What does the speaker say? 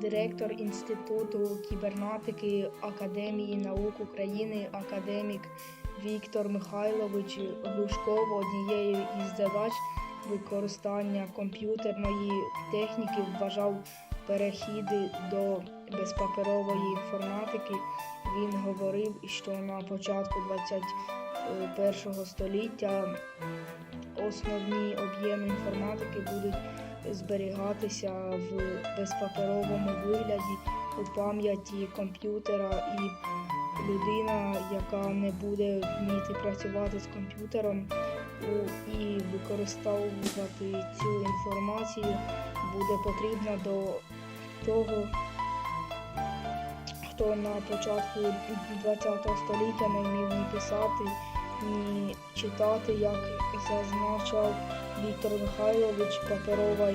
директор Інституту кібернетики Академії наук України, академік Віктор Михайлович Глушков однією із задач використання комп'ютерної техніки вважав перехід до безпаперової інформатики. Він говорив, що на початку 21 століття основні об'єми інформатики будуть зберігатися в безпаперовому вигляді у пам'яті комп'ютера і людина, яка не буде вміти працювати з комп'ютером і використовувати цю інформацію, буде потрібна до того, хто на початку ХХ століття не вмів ні писати, ні читати, як зазначав Віктор Михайлович, паперова